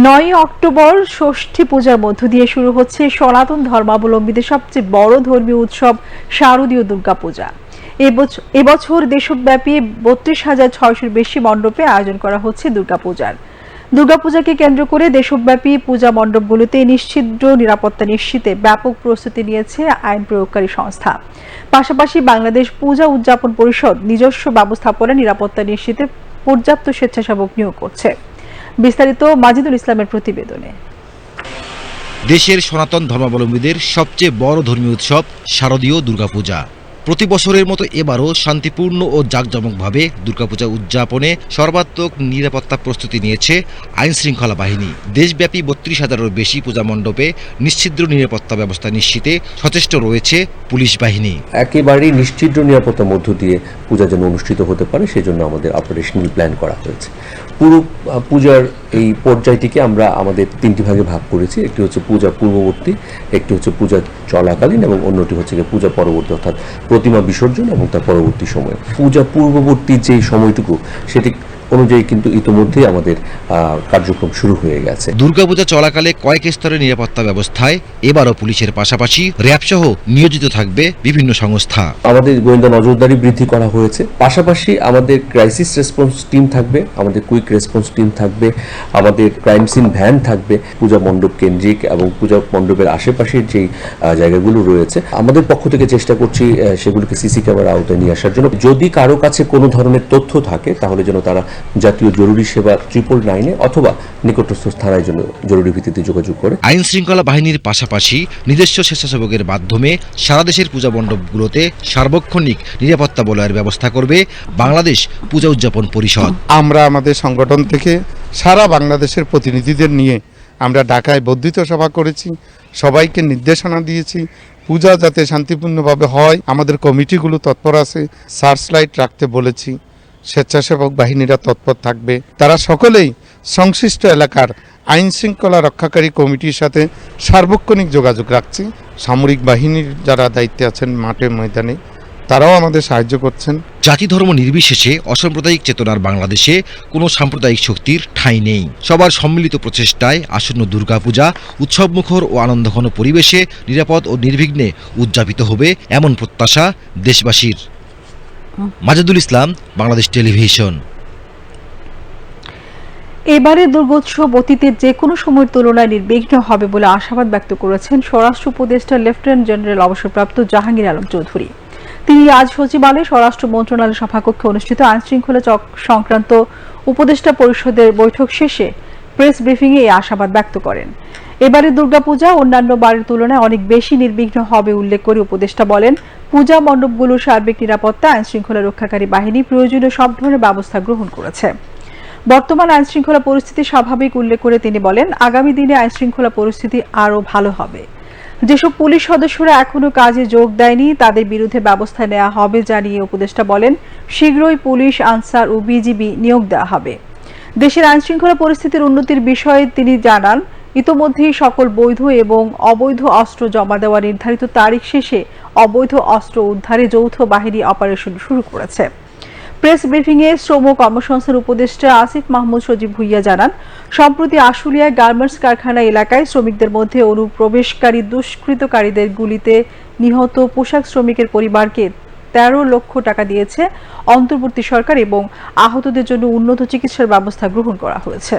নয় অক্টোবর ষষ্ঠী পূজার মধ্য দিয়ে শুরু হচ্ছে সনাতন ধর্মাবলম্বীদের সবচেয়ে বড় ধর্মীয় উৎসব শারদীয় দুর্গাপূজা। এবছ- এবছর দেশব্যাপী বত্রিশ হাজার ছয়শোর বেশি মণ্ডপে আয়োজন করা হচ্ছে দুর্গাপূজার। দুর্গাপূজাকে কেন্দ্র করে দেশব্যাপী পূজা মণ্ডপগুলোতে নিশ্চিদ্র নিরাপত্তা নিশ্চিতে ব্যাপক প্রস্তুতি নিয়েছে আইন প্রয়োগকারী সংস্থা। পাশাপাশি বাংলাদেশ পূজা উদযাপন পরিষদ নিজস্ব ব্যবস্থাপনা নিরাপত্তা নিশ্চিতে পর্যাপ্ত স্বেচ্ছাসেবক নিয়োগ করছে। বিস্তারিত মাজিদুল ইসলামের প্রতিবেদনে। দেশের সনাতন ধর্মাবলম্বীদের সবচেয়ে বড় ধর্মীয় উৎসব শারদীয় দুর্গাপূজা। প্রতি বছরের মতো এবারও শান্তিপূর্ণ ও জাঁকজমকভাবে দুর্গাপূজা উদযাপনে সর্বাত্মক নিরাপত্তা প্রস্তুতি নিয়েছে আইন শৃঙ্খলা বাহিনী। দেশব্যাপী বত্রিশ হাজারেরও বেশি পূজা মণ্ডপে নিশ্চিদ্র নিরাপত্তা ব্যবস্থা নিশ্চিতে সচেষ্ট রয়েছে পুলিশ বাহিনী। একেবারেই নিশ্চিদ্র নিরাপত্তার মধ্য দিয়ে পূজা যেন অনুষ্ঠিত হতে পারে, সেজন্য আমাদের অপারেশনাল প্ল্যান করা হয়েছে। পুরো পূজার এই পর্যায়টিকে আমরা আমাদের তিনটি ভাগে ভাগ করেছি। একটি হচ্ছে পূজা পূর্ববর্তী, একটি হচ্ছে পূজা চলাকালীন এবং অন্যটি হচ্ছে পূজা পরবর্তী। অর্থাৎ প্রতিমা বিসর্জন এবং তার পরবর্তী সময়। পূজা পূর্ববর্তী যে সময়টুকু সেটি অনুযায়ী কিন্তু ইতোমধ্যেই আমাদের কার্যক্রম শুরু হয়ে গেছে। দুর্গাপূজা চলাকালে কয়েক স্তরের নিরাপত্তা ব্যবস্থায় এবারও পুলিশের পাশাপাশি র্যাবসহ নিয়োজিত থাকবে বিভিন্ন সংস্থা। আমাদের গোয়েন্দা নজরদারি বৃদ্ধি করা হয়েছে। পাশাপাশি আমাদের ক্রাইসিস রেসপন্স টিম থাকবে আমাদের কুইক রেসপন্স টিম থাকবে আমাদের ক্রাইম সিন ভ্যান থাকবে পূজা মণ্ডপ কেন্দ্রিক এবং পূজা মণ্ডপের আশেপাশের যেই জায়গাগুলো রয়েছে। আমাদের পক্ষ থেকে চেষ্টা করছি সেগুলোকে সিসি ক্যামেরা আওতায় নিয়ে আসার জন্য। যদি কারও কাছে কোনো ধরনের তথ্য থাকে তাহলে যেন তারা জাতীয় জরুরি সেবা ট্রিপল নাইনে অথবা নিকটস্থ থানায় জন্য জরুরি ভিত্তিতে যোগাযোগ করে। আইন শৃঙ্খলা বাহিনীর পাশাপাশি নিজস্ব স্বেচ্ছাসেবকের মাধ্যমে সারা দেশের পূজা মণ্ডপগুলোতে সার্বক্ষণিক নিরাপত্তা বলয়ের ব্যবস্থা করবে বাংলাদেশ পূজা উদযাপন পরিষদ। আমরা আমাদের সংগঠন থেকে সারা বাংলাদেশের প্রতিনিধিদের নিয়ে আমরা ঢাকায় বর্ধিত সভা করেছি সবাইকে নির্দেশনা দিয়েছি পূজা যাতে শান্তিপূর্ণভাবে হয় আমাদের কমিটিগুলো তৎপর আছে সার্চ লাইট রাখতে বলেছি। স্বেচ্ছাসেবক বাহিনীরা তৎপর থাকবে। তারা সকলেই সংশ্লিষ্ট এলাকার আইন শৃঙ্খলা রক্ষাকারী কমিটির সাথে সার্বক্ষণিক যোগাযোগ রাখছি। সামরিক বাহিনীর যারা দায়িত্বে আছেন মাঠে ময়দানে, তারাও আমাদের সাহায্য করছেন। জাতি ধর্ম নির্বিশেষে অসাম্প্রদায়িক চেতনার বাংলাদেশে কোনো সাম্প্রদায়িক শক্তির ঠাঁই নেই। সবার সম্মিলিত প্রচেষ্টায় আসন্ন দুর্গাপূজা, উৎসবমুখর ও আনন্দঘন পরিবেশে নিরাপদ ও নির্বিঘ্নে উদযাপিত হবে এমন প্রত্যাশা দেশবাসীর। মাজাদুল ইসলাম, বাংলাদেশ টেলিভিশন। এবারে দুর্গোৎসব অতীতের যে কোনো সময়ের তুলনায় নির্বিঘ্ন হবে বলে আশাবাদ ব্যক্ত করেছেন স্বরাষ্ট্র উপদেষ্টা লেফটেন্যান্ট জেনারেল অবসরপ্রাপ্ত জাহাঙ্গীর আলম চৌধুরী। তিনি আজ সচিবালয়ে স্বরাষ্ট্র মন্ত্রণালয় সভাকক্ষে অনুষ্ঠিত আইন শৃঙ্খলা সংক্রান্ত উপদেষ্টা পরিষদের বৈঠক শেষে প্রেস ব্রিফিংয়ে এই আশাবাদ ব্যক্ত করেন। এবারে দুর্গাপূজা অন্যান্য বারের তুলনায় অনেক বেশি নির্বিঘ্ন হবে উল্লেখ করে উপদেষ্টা বলেন, পূজা মণ্ডপগুলোর সার্বিক নিরাপত্তা আইন শৃঙ্খলা রক্ষাকারী বাহিনী প্রয়োজনীয় সব ধরনের ব্যবস্থা গ্রহণ করেছে। বর্তমান আইন শৃঙ্খলা পরিস্থিতি স্বাভাবিক উল্লেখ করে তিনি বলেন, আগামী দিনে আইন শৃঙ্খলা পরিস্থিতি আরও ভালো হবে। যেসব পুলিশ সদস্যরা এখনও কাজে যোগ দেয়নি, তাদের বিরুদ্ধে ব্যবস্থা নেওয়া হবে জানিয়ে উপদেষ্টা বলেন, শীঘ্রই পুলিশ, আনসার ও বিজিবি নিয়োগ দেওয়া হবে। দেশের আইন শৃঙ্খলা পরিস্থিতির উন্নতির বিষয়ে তিনি জানান ইতোমধ্যেই সকল বৈধ এবং অবৈধ অস্ত্র জমা দেওয়া নির্ধারিত তারিখ শেষে অবৈধ অস্ত্র উদ্ধারে যৌথ বাহিনী অপারেশন শুরু করেছে। প্রেস ব্রিফিংয়ে শ্রম কর্মসংস্থান উপদেষ্টা আসিফ মাহমুদ সজীব ভুইয়া জানান, সম্প্রতি আশুলিয়ায় গার্মেন্টস কারখানা এলাকায় শ্রমিকদের মধ্যে অনুপ্রবেশকারী দুষ্কৃতকারীদের গুলিতে নিহত পোশাক শ্রমিকের পরিবারকে তেরো লক্ষ টাকা দিয়েছে অন্তর্বর্তী সরকার এবং আহতদের জন্য উন্নত চিকিৎসার ব্যবস্থা গ্রহণ করা হয়েছে।